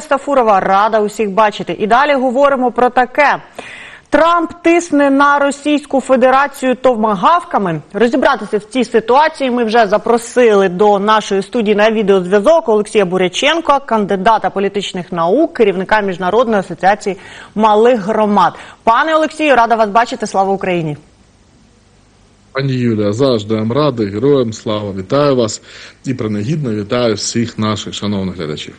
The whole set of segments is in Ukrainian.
Стафурова рада усіх бачити. І далі говоримо про таке. Трамп тисне на Російську Федерацію томагавками. Розібратися в цій ситуації ми вже запросили до нашої студії на відеозв'язок Олексія Буряченка, кандидата політичних наук, керівника міжнародної асоціації малих громад. Пане Олексію, рада вас бачити. Слава Україні! Пані Юлія, завжди вам радий, героям слава, вітаю вас і принагідно вітаю всіх наших шановних глядачів.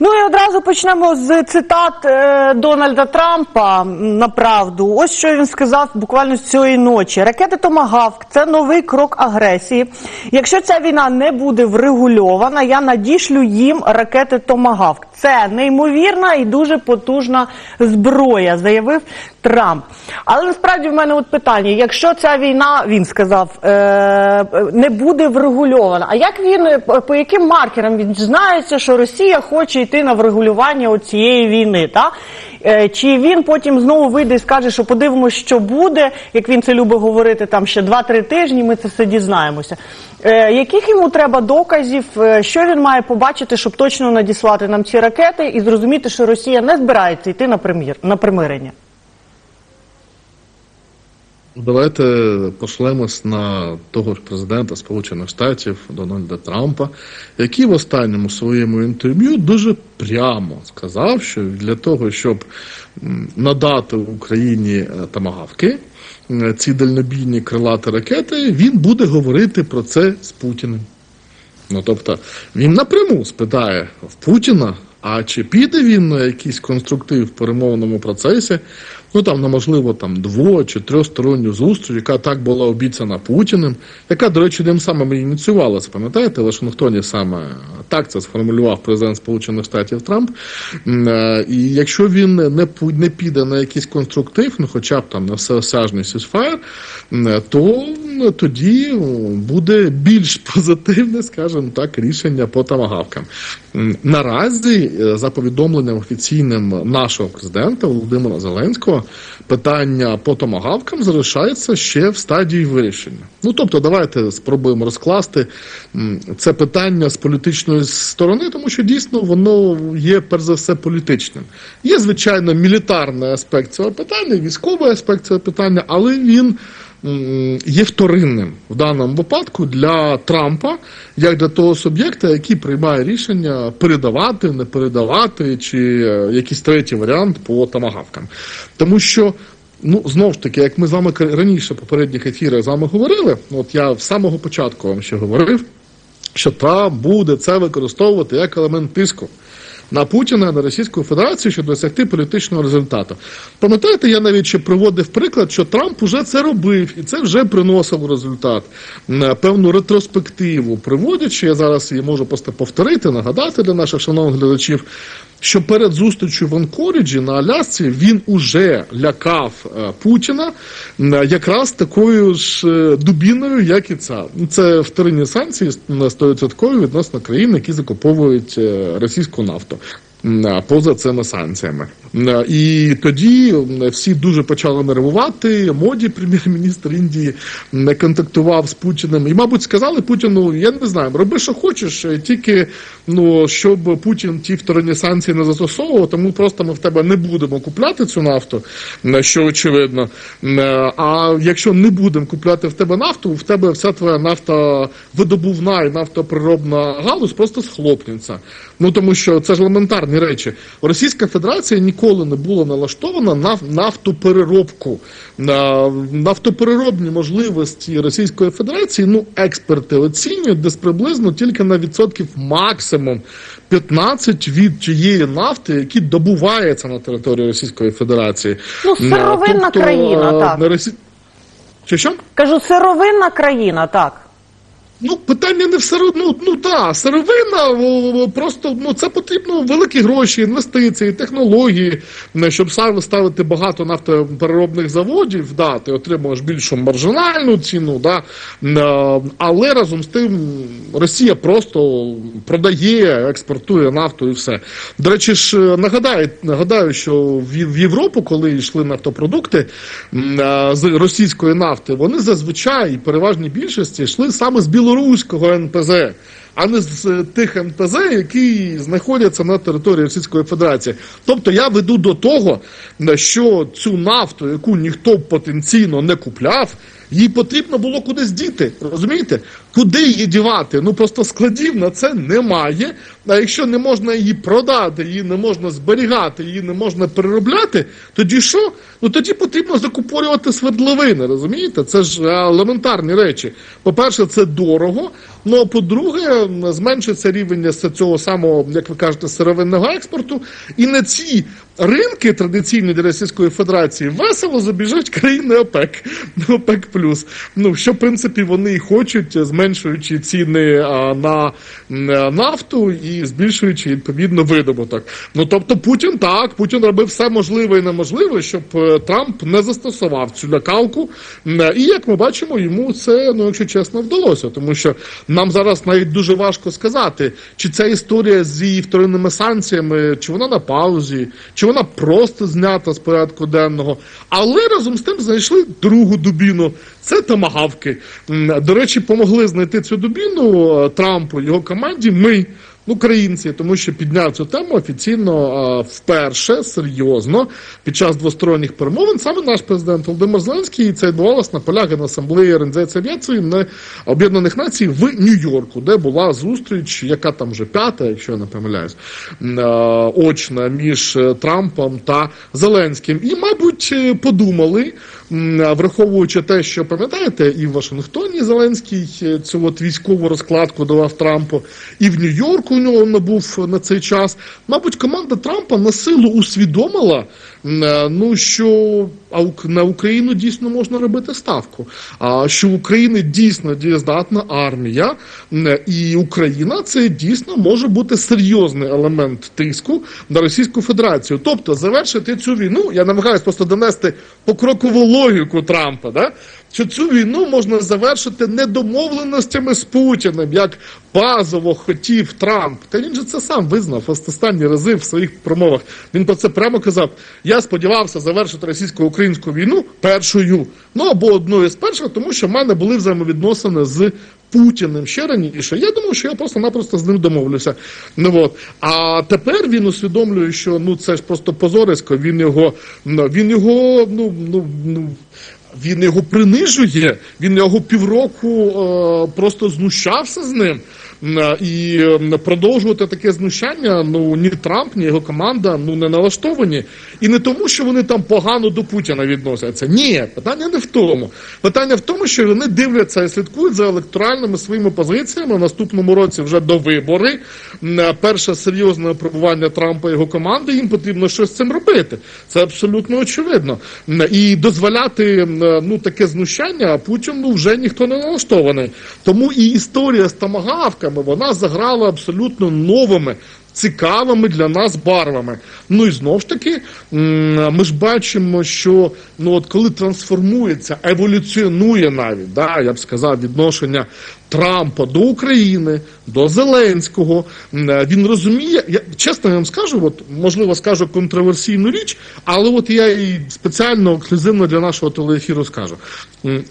Ну і одразу почнемо з цитат е, Дональда Трампа на правду. Ось що він сказав буквально з цієї ночі. Ракети Томагавк це новий крок агресії. Якщо ця війна не буде врегульована, я надішлю їм ракети Томагавк. Це неймовірна і дуже потужна зброя, заявив Трамп. Але насправді в мене от питання: якщо ця війна, він сказав, е, не буде врегульована, а як він е, по яким маркерам він знається, що Росія хоче йти на врегулювання цієї війни? Та? Е, Чи він потім знову вийде і скаже, що подивимося, що буде, як він це любить говорити, там ще 2-3 тижні, ми це все дізнаємося. Е, яких йому треба доказів, е, що він має побачити, щоб точно надіслати нам ці ракети і зрозуміти, що Росія не збирається йти на примирення? Давайте пошлемось на того ж президента Сполучених Штатів Дональда Трампа, який в останньому своєму інтерв'ю дуже прямо сказав, що для того, щоб надати Україні е, тамагавки, е, ці дальнобійні крилаті ракети, він буде говорити про це з Путіним. Ну тобто він напряму спитає в Путіна, а чи піде він на якийсь конструктив в перемовному процесі, ну там на можливо там дво чи трьохсторонню зустріч, яка так була обіцяна Путіним, яка, до речі, ним самим ініціювалася, пам'ятаєте, Вашингтоні саме так це сформулював президент Сполучених Штатів Трамп. Е, І якщо він не не піде на якийсь конструктив, ну хоча б там на всеосяжний сісфаєр, то ну, тоді буде більш позитивне, скажімо так, рішення по тамагавкам. Наразі, е, за повідомленням офіційним нашого президента Володимира Зеленського, питання по томагавкам залишається ще в стадії вирішення. Ну тобто, давайте спробуємо розкласти це питання з політичної сторони, тому що дійсно воно є перш за все політичним. Є звичайно мілітарний аспект цього питання, військовий аспект цього питання, але він є вторинним в даному випадку для Трампа, як для того суб'єкта, який приймає рішення передавати, не передавати, чи е, якийсь третій варіант по тамагавкам. Тому що. Ну, знову ж таки, як ми з вами раніше в попередніх ефірах з вами говорили, от я з самого початку вам ще говорив, що Трамп буде це використовувати як елемент тиску на Путіна, на Російську Федерацію, щоб досягти політичного результату. Пам'ятаєте, я навіть ще приводив приклад, що Трамп уже це робив і це вже приносив результат. Певну ретроспективу приводячи, я зараз її можу просто повторити, нагадати для наших шановних глядачів, що перед зустрічю в Анкоріджі на Алясці він уже лякав е, Путіна якраз такою ж е, дубіною, як і ця. Ну, Це вторинні санкції на 100% відносно країн, які закуповують е, російську нафту. Поза цими санкціями, і тоді всі дуже почали нервувати. Моді, прем'єр-міністр Індії, не контактував з Путіним. І, мабуть, сказали Путіну: я не знаю, роби, що хочеш, е, тільки ну щоб Путін ті вторинні санкції не застосовував, тому просто ми в тебе не будемо купляти цю нафту, що очевидно. Е, А якщо не будемо купляти в тебе нафту, в тебе вся твоя нафта видобувна і нафтоприробна галузь просто схлопнеться. Ну тому що це ж елементарні речі. Російська Федерація ніколи не була налаштована на нафтопереробку. На нафтопереробні можливості Російської Федерації, ну, експерти оцінюють десь приблизно тільки на відсотків максимум 15 від тієї нафти, які добувається на території Російської Федерації. Ну, сировинна країна, е, так. Росі... Що що? Кажу, сировинна країна, так. Ну, питання не в сиро... ну, ну так, сировина просто ну це потрібно великі гроші, інвестиції, технології, щоб ставити багато нафтопереробних заводів, да, ти отримуєш більшу маржинальну ціну, да, е, але разом з тим Росія просто продає, експортує нафту і все. До речі, ж е, нагадаю, нагадаю, що в, Європу, коли йшли нафтопродукти е, з російської нафти, вони зазвичай переважній більшості йшли саме з білоруського НПЗ. а не з тих НПЗ, які знаходяться на території Російської Федерації. Тобто я веду до того, що цю нафту, яку ніхто потенційно не купляв, їй потрібно було кудись діти. Розумієте? Куди її дівати? Ну просто складів на це немає. А якщо не можна її продати, її не можна зберігати, її не можна переробляти, тоді що? Ну тоді потрібно закупорювати свердловини, розумієте? Це ж е, елементарні речі. По-перше, це дорого. Ну а по-друге, зменшиться рівень цього самого, як ви кажете, сировинного експорту. І на ці ринки традиційні для Російської Федерації весело забіжать країни ОПЕК, ОПЕК. Ну що в принципі вони і хочуть, зменшуючи ціни на нафту і збільшуючи відповідно видобуток. Ну тобто Путін так, Путін робив все можливе і неможливе, щоб е, Трамп не застосував цю лякалку. І як ми бачимо, йому це, ну якщо чесно, вдалося, тому що нам зараз навіть дуже важко сказати, чи ця історія з її вторинними санкціями, чи вона на паузі, чи вона просто знята з порядку денного. Але разом з тим знайшли другу дубіну. Це томагавки. До речі, помогли знайти цю дубіну е, Трампу, його команді. Ми. Українці, тому що підняв цю тему офіційно вперше серйозно під час двосторонніх перемовин саме наш президент Володимир Зеленський і це відбувалося на полях Генасамблеї Організації авіації Об'єднаних Націй в Нью-Йорку, де була зустріч, яка там вже п'ята, якщо я не помиляюсь, очна між е, Трампом та Зеленським. І, мабуть, е, подумали, враховуючи те, що пам'ятаєте, і в Вашингтоні Зеленський е, цю от військову розкладку давав Трампу, і в Нью-Йорку у нього набув на цей час. Мабуть, команда Трампа на силу усвідомила, ну що на Україну дійсно можна робити ставку. А що в України дійсно дієздатна армія, і Україна це дійсно може бути серйозний елемент тиску на Російську Федерацію. Тобто завершити цю війну, я намагаюся просто донести покрокову логіку Трампа, да? Що цю війну можна завершити не домовленостями з Путіним, як базово хотів Трамп. Та він же це сам визнав останні рази в своїх промовах. Він про це прямо казав. Я сподівався завершити російсько-українську війну першою, ну або одною з перших, тому що в мене були взаємовідносини з Путіним ще раніше. Я думав, що я просто-напросто з ним домовлюся. Ну от. А тепер він усвідомлює, що ну це ж просто позорисько. Він його ну, він його ну ну ну. Він його принижує, він його півроку е, просто знущався з ним. М, І е, продовжувати таке знущання, ну ні Трамп, ні його команда ну не налаштовані. І не тому, що вони там погано до Путіна відносяться. Ні, питання не в тому. Питання в тому, що вони дивляться і слідкують за електоральними своїми позиціями. В наступному році вже до вибори. Перше серйозне випробування Трампа і його команди. Їм потрібно щось з цим робити. Це абсолютно очевидно. І дозволяти ну таке знущання Путіну вже ніхто не налаштований. Тому і історія з тамагавками вона заграла абсолютно новими. Цікавими для нас барвами. Ну і знов ж таки, ми ж бачимо, що ну от коли трансформується, еволюціонує навіть, да, я б сказав, відношення Трампа до України, до Зеленського. е, Він розуміє, я чесно вам скажу, от можливо скажу контроверсійну річ, але от я і спеціально ексклюзивно для нашого телеефіру скажу.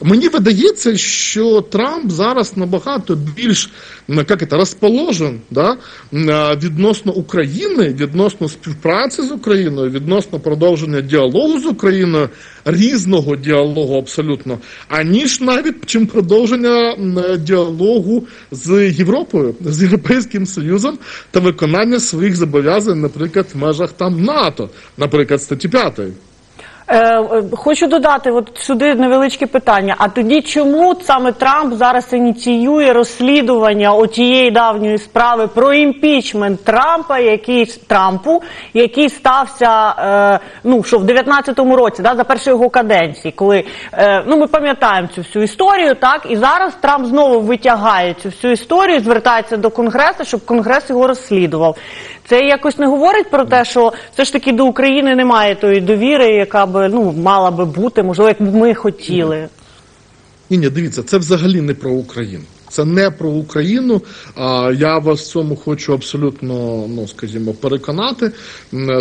Мені видається, що Трамп зараз набагато більш як це, розположен да, е, відносно України, відносно співпраці з Україною, відносно продовження діалогу з Україною, різного діалогу абсолютно, аніж навіть чим продовження е, діалогу з Європою, з Європейським Союзом та виконання своїх зобов'язань, наприклад, в межах там НАТО, наприклад, статті 5. Е, е, хочу додати от сюди невеличке питання. А тоді чому саме Трамп зараз ініціює розслідування отієї давньої справи про імпічмент Трампа, який Трампу, який стався е, ну що в 19-му році, да, за першої його каденції, коли ну ми пам'ятаємо цю всю історію, так і зараз Трамп знову витягає цю всю історію, звертається до конгресу, щоб конгрес його розслідував. Це якось не говорить про те, що все ж таки до України немає тої довіри, яка би ну мала би бути, можливо, як б ми хотіли. Ні, ні, дивіться, це взагалі не про Україну. Це не про Україну. А я вас в цьому хочу абсолютно, ну скажімо, переконати,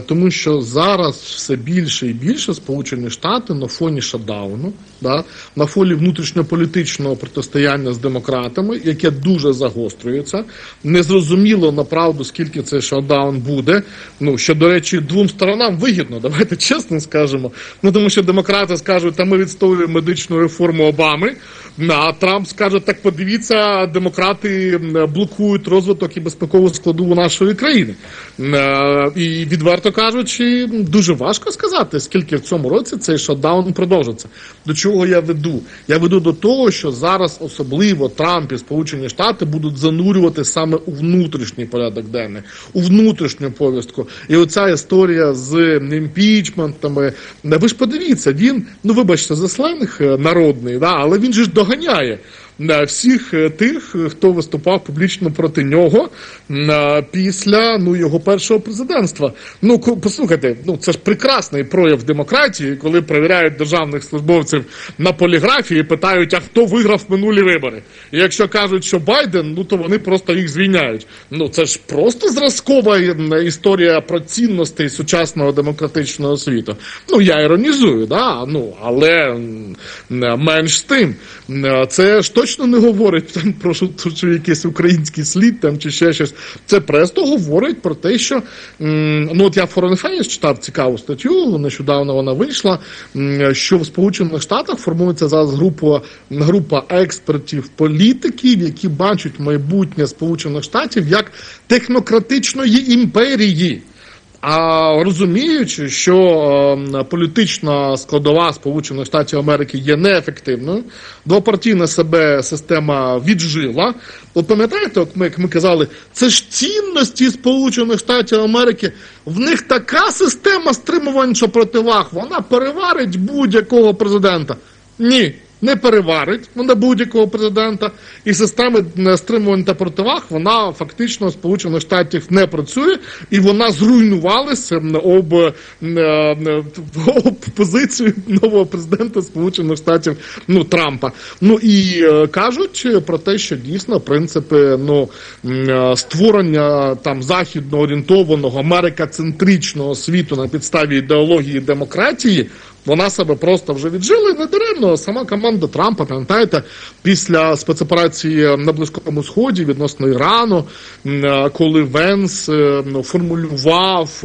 тому що зараз все більше і більше Сполучені Штати на фоні шатдауну, да, на фоні внутрішньополітичного протистояння з демократами, яке дуже загострюється. Незрозуміло направду, скільки цей шатдаун буде. Ну що до речі, двом сторонам вигідно. Давайте чесно скажемо. Ну тому що демократи скажуть, та ми відстоюємо медичну реформу Обами. А Трамп скаже: так подивіться, демократи блокують розвиток і безпекову складову нашої країни. Е, І відверто кажучи, дуже важко сказати, скільки в цьому році цей шатдаун продовжиться. До чого я веду? Я веду до того, що зараз особливо Трамп і Сполучені Штати будуть занурювати саме у внутрішній порядок денний, у внутрішню повістку. І оця історія з імпічментами. Ви ж подивіться, він, ну вибачте, за сленг е, народний, да, але він же ж доганяє е, всіх е, тих, е, хто виступав публічно проти нього е, після ну його першого президентства. Ну послухайте, ну це ж прекрасний прояв демократії, коли перевіряють державних службовців на поліграфії, питають, а хто виграв минулі вибори. І якщо кажуть, що Байден, ну то вони просто їх звільняють. Ну це ж просто зразкова історія про цінності сучасного демократичного світу. Ну я іронізую, да? ну але менш з тим, це ж точно не говорить там про що якийсь український слід там чи ще щось. Це просто говорить про те, що ну от я в Foreign Affairs читав цікаву статтю. Нещодавно вона вийшла. Що в Сполучених Штатах формується зараз група група експертів, політиків, які бачать майбутнє Сполучених Штатів як технократичної імперії. А розуміючи, що е, політична складова Сполучених Штатів Америки є неефективною, двопартійна себе система віджила. От пам'ятаєте, от ми, як ми казали, це ж цінності Сполучених Штатів Америки. В них така система стримувань що противаг, вона переварить будь-якого президента. Ні. Не переварить вона будь-якого президента, і системи стримувань та противаг вона фактично Сполучених Штатів не працює, і вона зруйнувалася об, е, е, об позицію нового президента Сполучених Штатів ну Трампа. Ну і е, кажуть про те, що дійсно принципи ну створення там західно орієнтованого америкацентричного світу на підставі ідеології демократії. Вона себе просто вже віджила і не даремно. Сама команда Трампа, пам'ятаєте, після спецоперації на Близькому Сході відносно Ірану, коли Венс е, ну, формулював,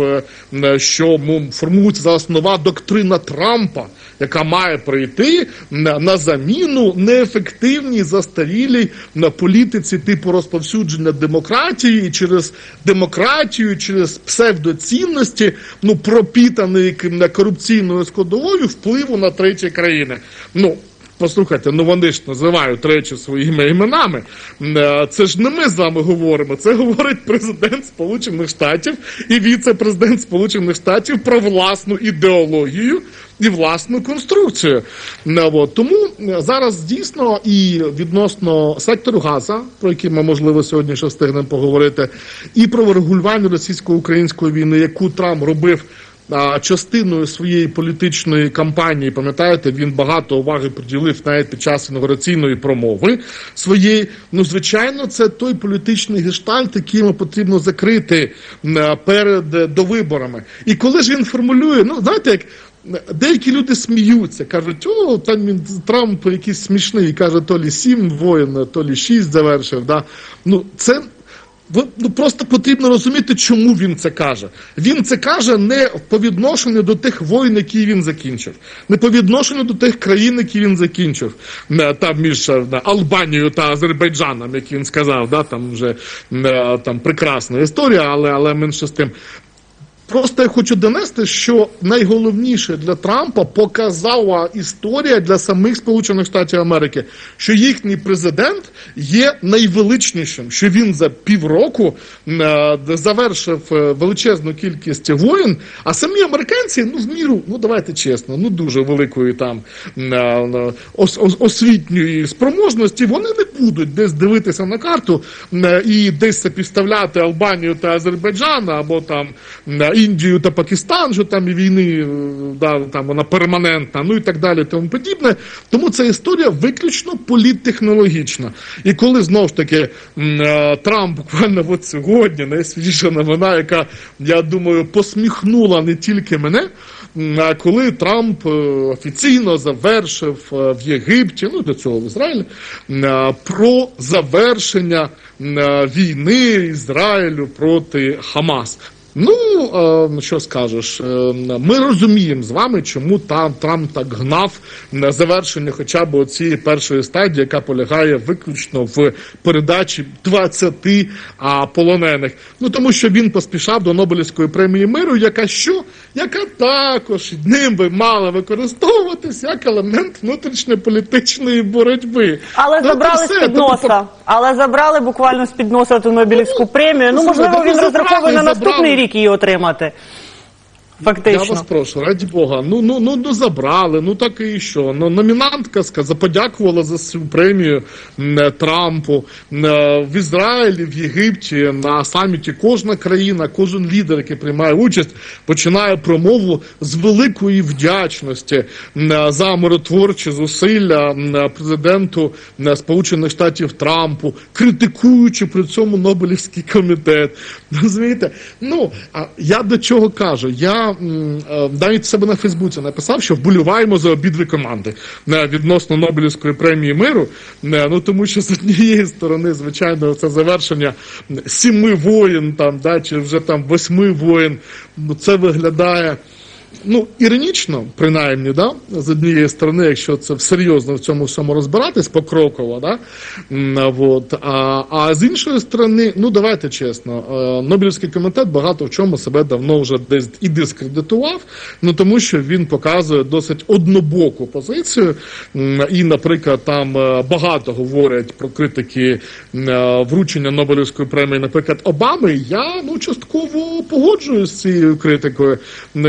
е, що формується зараз нова доктрина Трампа, яка має прийти на, заміну неефективній застарілій на політиці типу розповсюдження демократії через демократію, через псевдоцінності, ну пропітаний корупційною складовою впливу на треті країни. Ну. Послухайте, ну вони ж називають речі своїми іменами. Е, Це ж не ми з вами говоримо. Це говорить президент Сполучених Штатів і віце-президент Сполучених Штатів про власну ідеологію і власну конструкцію. Е, от. Тому е, зараз дійсно і відносно сектору Газа, про який ми можливо сьогодні ще встигнемо поговорити, і про врегулювання російсько-української війни, яку Трамп робив частиною своєї політичної кампанії, пам'ятаєте, він багато уваги приділив навіть під час інаугураційної промови своєї. Ну, звичайно, це той політичний гештальт, який йому потрібно закрити перед е, довиборами. І коли ж він формулює, ну знаєте, як. Деякі люди сміються, кажуть, о, там він Трамп якийсь смішний, каже, то лі сім воїн, то лі шість завершив. Да? Ну, це ну, просто потрібно розуміти, чому він це каже. Він це каже не по відношенню до тих воїн, які він закінчив, не по відношенню до тих країн, які він закінчив, не, там між не, Албанією та Азербайджаном, як він сказав, да, там вже не, там прекрасна історія, але, але менше з тим. Просто я хочу донести, що найголовніше для Трампа показала історія для самих Сполучених Штатів Америки, що їхній президент є найвеличнішим, що він за півроку е, завершив е, величезну кількість воїн, а самі американці, ну в міру, ну давайте чесно, ну дуже великої там е, ос- ос- освітньої спроможності, вони не будуть десь дивитися на карту і десь підставляти Албанію та Азербайджан або там Індію та Пакистан, що там і війни е, да, там вона перманентна, ну і так далі, тому подібне. Тому ця історія виключно політтехнологічна. І коли знову ж таки е, Трамп буквально от сьогодні найсвіжіша новина, яка я думаю посміхнула не тільки мене. А коли Трамп е, офіційно завершив в Єгипті, ну для цього в Ізраїлі, про завершення війни Ізраїлю проти Хамас. Ну, е, що скажеш, е, ми розуміємо з вами, чому там Трамп так гнав на завершення хоча б цієї першої стадії, яка полягає виключно в передачі 20 полонених. Ну тому що він поспішав до Нобелівської премії миру, яка що? Яка також ним би мала використовуватись як елемент внутрішньополітичної боротьби. Але Ну, забрали це з все. під Тобто, носа. Але забрали буквально з під носа ту Нобелівську премію. Ну, ну, можливо, він розраховує на наступний забрали. Рік її отримати. Я Фактично. вас прошу, раді Бога. Ну ну ну ну забрали. Ну так і що. Ну номінантка сказала, подякувала за цю премію е, Трампу е, в Ізраїлі, в Єгипті на саміті. Кожна країна, кожен лідер, який приймає участь, починає промову з великої вдячності е, за миротворчі зусилля президенту Сполучених Штатів Трампу, критикуючи при цьому Нобелівський комітет. Розумієте? Ну а я до чого кажу? Я е, навіть себе на Фейсбуці написав, що вболіваємо за обидві команди е, відносно Нобелівської премії миру. Е, Ну тому що з однієї сторони, звичайно, це завершення сіми воєн, там да чи вже там восьми воєн. Ну це виглядає. Ну, іронічно, принаймні, да, з однієї сторони, якщо це серйозно в цьому всьому розбиратись покроково, да, вот, а, а з іншої сторони, ну давайте чесно, е, Нобелівський комітет багато в чому себе давно вже десь і дискредитував, ну тому що він показує досить однобоку позицію. І, наприклад, там е, багато говорять про критики е, вручення Нобелівської премії, наприклад, Обами. Я ну частково погоджуюсь з цією критикою,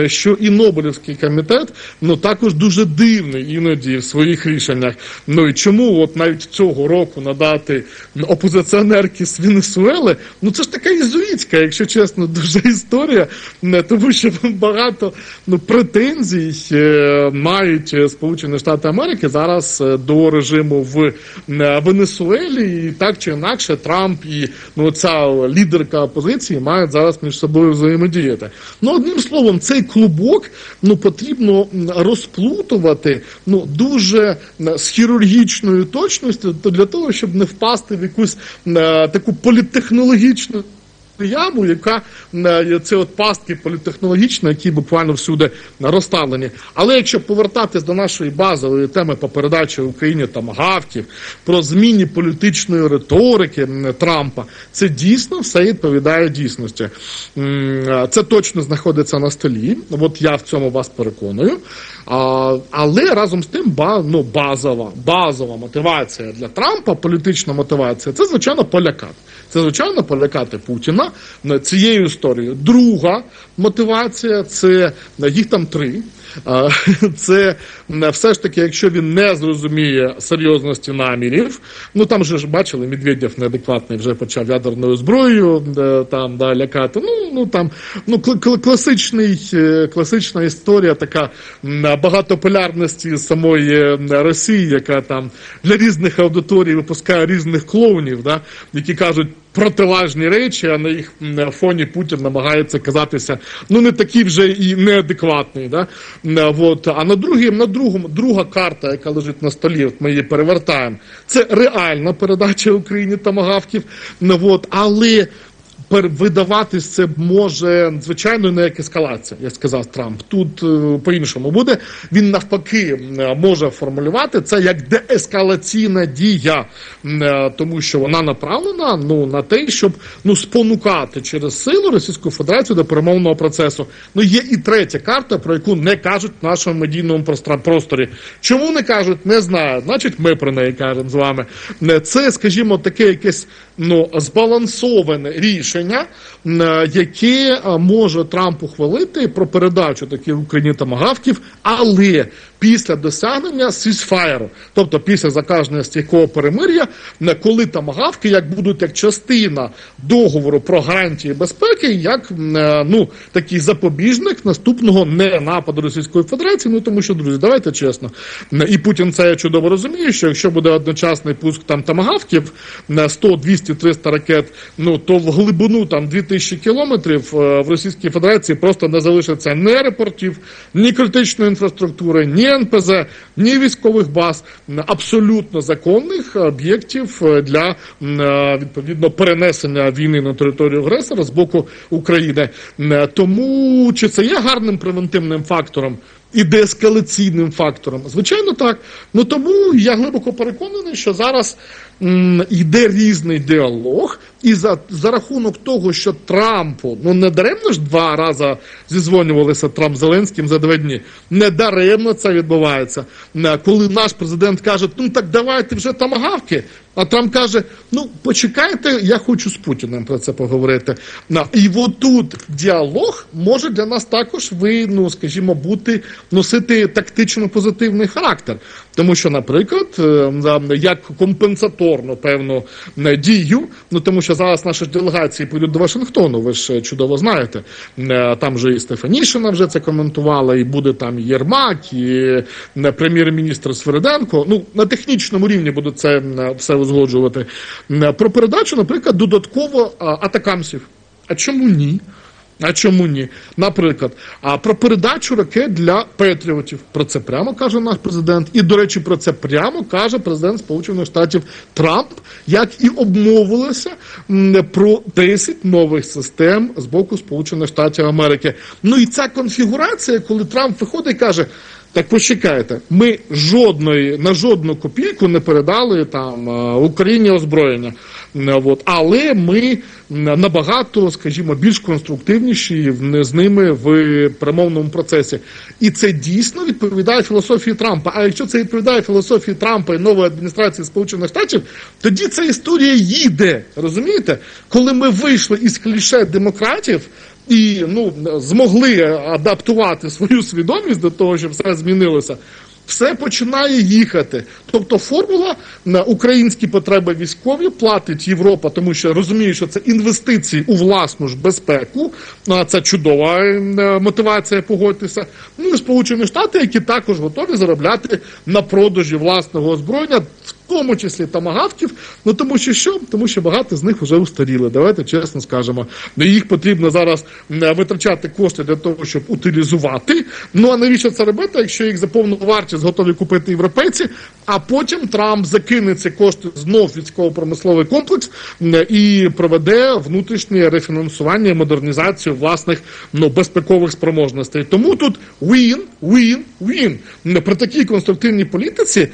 що і Нобелівський комітет ну також дуже дивний іноді в своїх рішеннях. Ну і чому от навіть цього року надати опозиціонерки з Венесуели, ну це ж така ізуїцька, якщо чесно, дуже історія, м, тому що багато ну претензій е, мають е, Сполучені Штати Америки зараз е, до режиму в Венесуелі, і так чи інакше Трамп і ну ця лідерка опозиції мають зараз між собою взаємодіяти. Ну одним словом, цей клубок ну потрібно розплутувати ну дуже з хірургічною точністю, то для того, щоб не впасти в якусь е, таку політтехнологічну яму, яка е, це от пастки політехнологічні, які буквально всюди розставлені. Але якщо повертатись до нашої базової теми по передачі Україні там гавків про зміні політичної риторики Трампа, це дійсно все відповідає дійсності. Е, Це точно знаходиться на столі. От я в цьому вас переконую. А, але разом з тим, ба, ну, базова, базова мотивація для Трампа, політична мотивація, це звичайно полякати. Це звичайно полякати Путіна цією історією. Друга мотивація це е, їх там три. Це е, все ж таки, якщо він не зрозуміє серйозності намірів, ну там же ж бачили, Медведєв неадекватний вже почав ядерною зброєю е, там да, лякати. Ну, ну там ну кл- кл- класичний, класична історія така багатополярності самої Росії, яка там для різних аудиторій випускає різних клоунів, да, які кажуть. Протилежні речі, а на їх фоні Путін намагається казатися ну не такий вже і неадекватний. Да? От. А на другій, на другому, друга карта, яка лежить на столі, от ми її перевертаємо, це реальна передача Україні тамагавків. От. Але видаватись це може звичайно не як ескалація, як сказав Трамп. Тут е, по-іншому буде. Він навпаки е, може формулювати це як деескалаційна дія, е, тому що вона направлена ну на те, щоб ну спонукати через силу Російську Федерацію до перемовного процесу. Ну є і третя карта, про яку не кажуть в нашому медійному просторі. Чому не кажуть, не знаю. Значить, ми про неї кажемо з вами. Е, Це, скажімо, таке якесь ну, збалансоване рішення, е, яке е, може Трамп ухвалити про передачу таких Україні тамагавків, але після досягнення сісфаєру, тобто після закаження стійкого перемир'я, коли тамагавки як будуть як частина договору про гарантії безпеки, як е, ну такий запобіжник наступного не нападу Російської Федерації. Ну тому що друзі, давайте чесно, і Путін це чудово розуміє, що якщо буде одночасний пуск там тамагавків на 100, 200, 300 ракет, ну то в глибину там 2000 кілометрів е, в Російській Федерації просто не залишиться ні аеропортів, ні критичної інфраструктури, ні НПЗ, ні військових баз, абсолютно законних об'єктів е, для е, відповідно перенесення війни на територію агресора з боку України. Е, Тому чи це є гарним превентивним фактором? і деескалаційним фактором. Звичайно, так. Ну тому я глибоко переконаний, що зараз йде різний діалог, і за, за рахунок того, що Трампу, ну не даремно ж два рази зізвонювалися Трамп Зеленським за два дні. Не даремно це відбувається. Е, Коли наш президент каже, ну так давайте вже тамагавки. А Трамп каже: ну почекайте, я хочу з Путіним про це поговорити. На і от тут діалог може для нас також ви, ну скажімо, бути носити тактично позитивний характер. Тому що, наприклад, е, як компенсаторну певну е, дію, ну тому що зараз наші делегації поїдуть до Вашингтону, ви ж е, чудово знаєте. Е, Там же і Стефанішина вже це коментувала, і буде там Єрмак, і е, прем'єр-міністр Свериденко. Ну на технічному рівні будуть це е, все узгоджувати. Е, Про передачу, наприклад, додатково атакамсів. А чому ні? А чому ні? Наприклад, а про передачу ракет для патріотів. Про це прямо каже наш президент. І, до речі, про це прямо каже президент Сполучених Штатів Трамп, як і обмовилося про 10 нових систем з боку Сполучених Штатів Америки. Ну і ця конфігурація, коли Трамп виходить і каже. Так почекайте, ми жодної на жодну копійку не передали там е, Україні озброєння. Е, От. Але ми набагато, скажімо, більш конструктивніші з ними в перемовному процесі. І це дійсно відповідає філософії Трампа. А якщо це відповідає філософії Трампа і нової адміністрації Сполучених Штатів, тоді ця історія їде. Розумієте? Коли ми вийшли із кліше демократів і ну, змогли адаптувати свою свідомість до того, щоб все змінилося. Все починає їхати. Тобто формула на українські потреби військові платить Європа, тому що розуміє, що це інвестиції у власну ж безпеку. А це чудова е, мотивація погодьтеся. Ну і Сполучені Штати, які також готові заробляти на продажі власного озброєння, в тому числі тамагавків. Ну тому що що? Тому що багато з них вже устаріли. Давайте чесно скажемо. Ну, Їх потрібно зараз витрачати кошти для того, щоб утилізувати. Ну а навіщо це робити, якщо їх за повну вартість готові купити європейці, а потім Трамп закине ці кошти знов військово-промисловий комплекс і проведе внутрішнє рефінансування і модернізацію власних ну, безпекових спроможностей. Тому тут win, win, win. При такій конструктивній політиці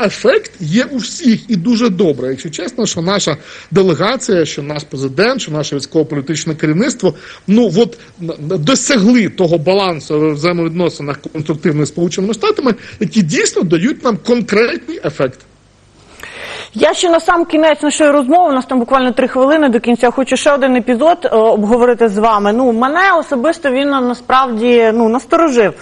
ефект є у всіх і дуже добре. Якщо чесно, що наша делегація, що наш президент, що наше військово-політичне керівництво, ну от досягли того балансу в взаємовідносинах конструктивних Сполученими Штатами, які дійсно дають нам конкретний ефект. Я ще на сам кінець нашої розмови, у нас там буквально три хвилини до кінця. Хочу ще один епізод е, обговорити з вами. Ну, мене особисто він насправді ну, насторожив.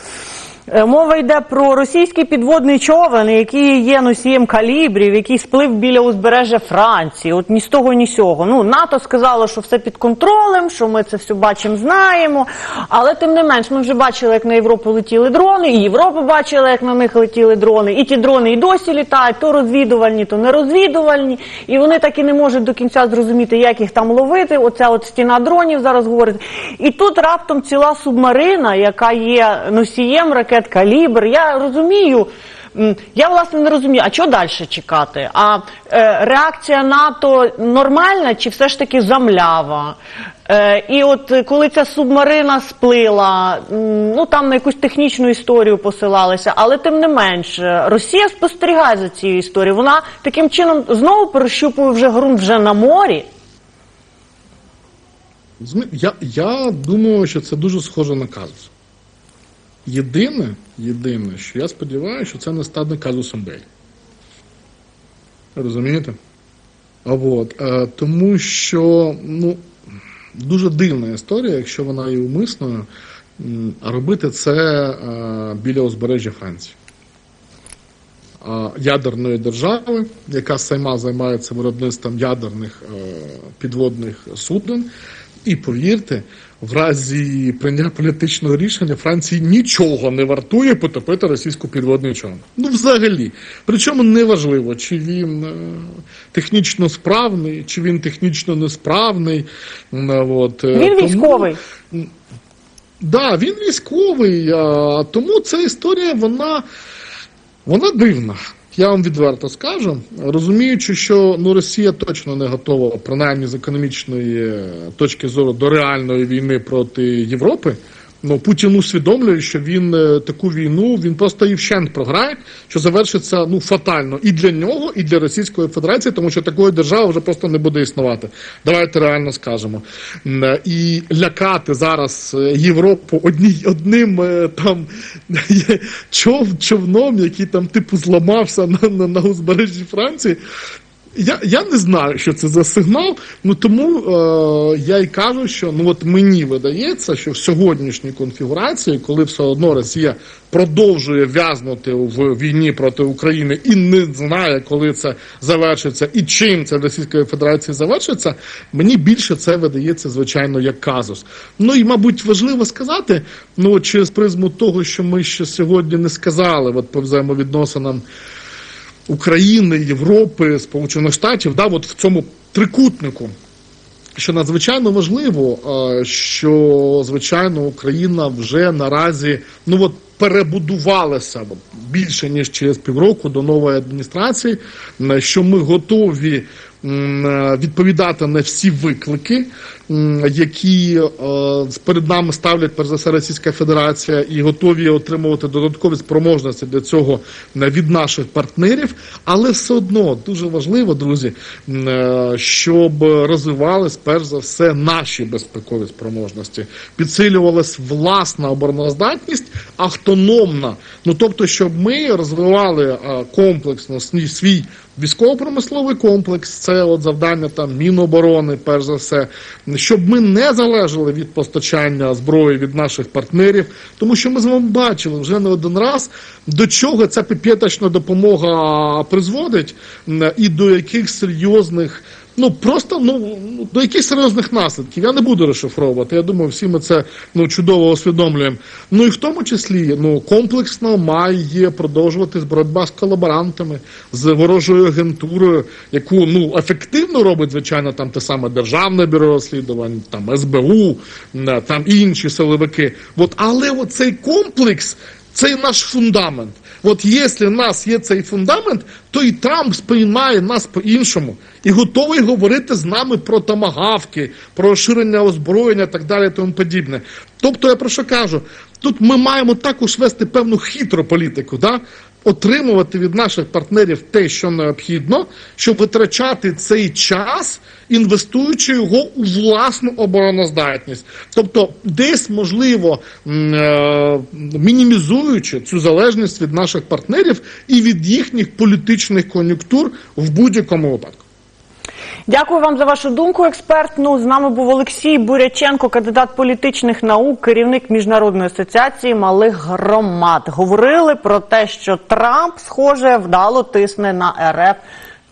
Е, Мова йде про російський підводний човен, який є носієм калібрів, який сплив біля узбережжя Франції. От ні з того, ні з сього. Ну, НАТО сказало, що все під контролем, що ми це все бачимо, знаємо. Але тим не менш, ми вже бачили, як на Європу летіли дрони, і Європа бачила, як на них летіли дрони. І ті дрони і досі літають, то розвідувальні, то не розвідувальні. І вони так і не можуть до кінця зрозуміти, як їх там ловити. Оця от стіна дронів зараз говорить. І тут раптом ціла субмарина, яка є носієм ракет калібр. Я розумію. Я власне не розумію, а що далі чекати? А е, реакція НАТО нормальна чи все ж таки замлява? Е, і от е, коли ця субмарина сплила, ну там на якусь технічну історію посилалися, але тим не менш, е, Росія спостерігає за цією історією. Вона таким чином знову перещупує вже ґрунт вже на морі. Я, я думаю, що це дуже схоже на казус. Єдине, єдине, що я сподіваюся, що це не стане казусом Бель. Розумієте? От, е, тому що ну, дуже дивна історія, якщо вона є умисною, робити це е, біля узбережжя Франції. Ядерної держави, яка сама займається виробництвом ядерних е, підводних суден. І повірте, в разі прийняття політичного рішення Франції нічого не вартує потопити російську підводний човен. Ну, взагалі. Причому неважливо, чи він е, технічно справний, чи він технічно несправний. От, е, Він тому- військовий. Да, він військовий, тому ця історія вона, вона дивна. Я вам відверто скажу, розуміючи, що ну, Росія точно не готова, принаймні з економічної точки зору, до реальної війни проти Європи. Ну, Путін усвідомлює, що він е, таку війну він просто і вщент програє, що завершиться ну фатально і для нього, і для Російської Федерації, тому що такої держави вже просто не буде існувати. Давайте реально скажемо. Е, І лякати зараз е, Європу одні, одним там чов, човном, який там типу зламався на, на, на узбережжі Франції. Я, я не знаю, що це за сигнал, ну тому е, я й кажу, що ну от мені видається, що в сьогоднішній конфігурації, коли все одно Росія продовжує в'язнути в війні проти України і не знає, коли це завершиться і чим це Російської Федерації завершиться, мені більше це видається, звичайно, як казус. Ну і, мабуть, важливо сказати, ну через призму того, що ми ще сьогодні не сказали, от по взаємовідносинам. України, Європи, Сполучених Штатів, да, от в цьому трикутнику. Що надзвичайно важливо, е, що звичайно Україна вже наразі ну от перебудувалася більше ніж через півроку до нової адміністрації, е, що ми готові відповідати на всі виклики, які е, перед нами ставлять перш за все Російська Федерація, і готові отримувати додаткові спроможності для цього е, від наших партнерів. Але все одно дуже важливо, друзі, е, щоб розвивались перш за все наші безпекові спроможності, підсилювалась власна обороноздатність, автономна. Ну тобто, щоб ми розвивали е, комплексно свій військово-промисловий комплекс, це от завдання там Міноборони, перш за все, щоб ми не залежали від постачання зброї від наших партнерів, тому що ми з вами бачили вже не один раз, до чого ця піпеточна допомога призводить і до яких серйозних. Ну просто ну до яких серйозних наслідків я не буду розшифровувати. Я думаю, всі ми це ну чудово усвідомлюємо. Ну і в тому числі ну комплексно має продовжуватись боротьба з колаборантами, з ворожою агентурою, яку ну ефективно робить, звичайно, там те саме державне бюро розслідувань, там СБУ, там інші силовики. От але оцей комплекс. Це наш фундамент. От якщо в нас є цей фундамент, то і Трамп сприймає нас по-іншому і готовий говорити з нами про томагавки, про розширення озброєння і так далі і тому подібне. Тобто, я про що кажу? Тут ми маємо також вести певну хитру політику, да? Отримувати від наших партнерів те, що необхідно, щоб витрачати цей час, інвестуючи його у власну обороноздатність. Тобто, десь можливо е, мінімізуючи цю залежність від наших партнерів і від їхніх політичних кон'юнктур в будь-якому випадку. Дякую вам за вашу думку, експерт. Ну, з нами був Олексій Буряченко, кандидат політичних наук, керівник міжнародної асоціації малих громад. Говорили про те, що Трамп, схоже, вдало тисне на РФ.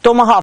Томагав